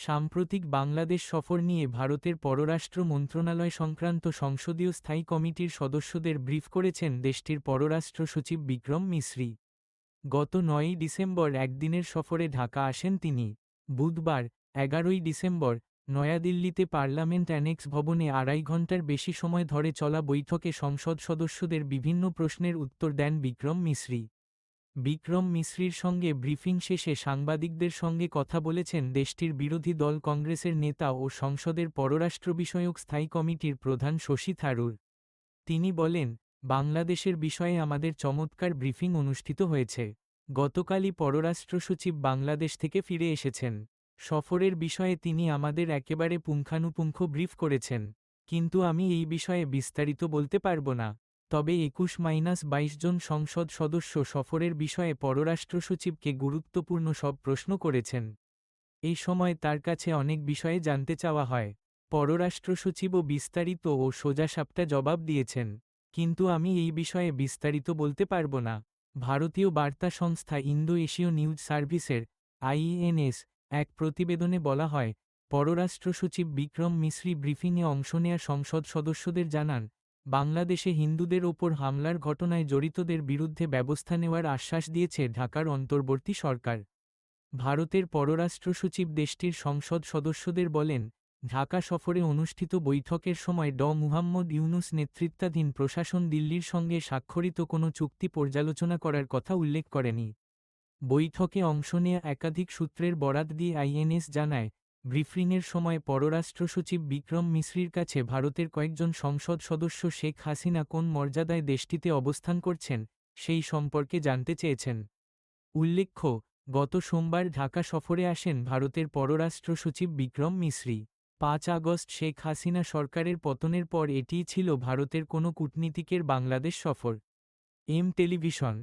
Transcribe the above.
সাম্প্রতিক বাংলাদেশ সফর নিয়ে ভারতের পররাষ্ট্র মন্ত্রণালয় সংক্রান্ত সংসদীয় স্থায়ী কমিটির সদস্যদের ব্রিফ করেছেন দেশটির পররাষ্ট্র সচিব বিক্রম মিশ্রি। গত নয়ই ডিসেম্বর একদিনের সফরে ঢাকা আসেন তিনি। বুধবার, এগারোই ডিসেম্বর, নয়াদিল্লিতে পার্লামেন্ট অ্যানেক্স ভবনে আড়াই ঘণ্টার বেশি সময় ধরে চলা বৈঠকে সংসদ সদস্যদের বিভিন্ন প্রশ্নের উত্তর দেন বিক্রম মিশ্রি। বিক্রম মিশ্রির সঙ্গে ব্রিফিং শেষে সাংবাদিকদের সঙ্গে কথা বলেছেন দেশটির বিরোধী দল কংগ্রেসের নেতা ও সংসদের পররাষ্ট্র বিষয়ক স্থায়ী কমিটির প্রধান শশী থারুর। তিনি বলেন, বাংলাদেশের বিষয়ে আমাদের চমৎকার ব্রিফিং অনুষ্ঠিত হয়েছে। গতকালই পররাষ্ট্র সচিব বাংলাদেশ থেকে ফিরে এসেছেন। সফরের বিষয়ে তিনি আমাদের একেবারে পুঙ্খানুপুঙ্খ ব্রিফ করেছেন। কিন্তু আমি এই বিষয়ে বিস্তারিত বলতে পারব না। তবে একুশ মাইনাস বাইশ জন সংসদ সদস্য সফরের বিষয়ে পররাষ্ট্র সচিবকে গুরুত্বপূর্ণ সব প্রশ্ন করেছেন। এই সময় তার কাছে অনেক বিষয়ে জানতে চাওয়া হয়। পররাষ্ট্র সচিবও বিস্তারিত ও সোজাসাপটা জবাব দিয়েছেন, কিন্তু আমি এই বিষয়ে বিস্তারিত বলতে পারব না। ভারতীয় বার্তা সংস্থা ইন্দো এশীয় নিউজ সার্ভিসের আইএনএস এক প্রতিবেদনে বলা হয় পররাষ্ট্র সচিব বিক্রম মিশ্রি ব্রিফিংয়ে অংশ নেয়া সংসদ সদস্যদের জানান বাংলাদেশে হিন্দুদের ওপর হামলার ঘটনায় জড়িতদের বিরুদ্ধে ব্যবস্থা নেওয়ার আশ্বাস দিয়েছে ঢাকার অন্তর্বর্তী সরকার। ভারতের পররাষ্ট্র সচিব দেশটির সংসদ সদস্যদের বলেন, ঢাকা সফরে অনুষ্ঠিত বৈঠকের সময় ড মুহাম্মদ ইউনুস নেতৃত্বাধীন প্রশাসন দিল্লির সঙ্গে স্বাক্ষরিত কোনো চুক্তি পর্যালোচনা করার কথা উল্লেখ করেনি। বৈঠকে অংশ নেয়া একাধিক সূত্রের বরাত দিয়ে আইএনএস জানায় ব্রিফিংয়ের সময় পররাষ্ট্র সচিব বিক্রম মিশ্রির কাছে ভারতের কয়েকজন সংসদ সদস্য শেখ হাসিনা কোন মর্যাদায় দেশটিতে অবস্থান করছেন, সেই সম্পর্কে জানতে চেয়েছেন। উল্লেখ্য, গত সোমবার ঢাকা সফরে আসেন ভারতের পররাষ্ট্র সচিব বিক্রম মিশ্রি। পাঁচ আগস্ট শেখ হাসিনা সরকারের পতনের পর এটিই ছিল ভারতের কোনো কূটনীতিকের বাংলাদেশ সফর। M television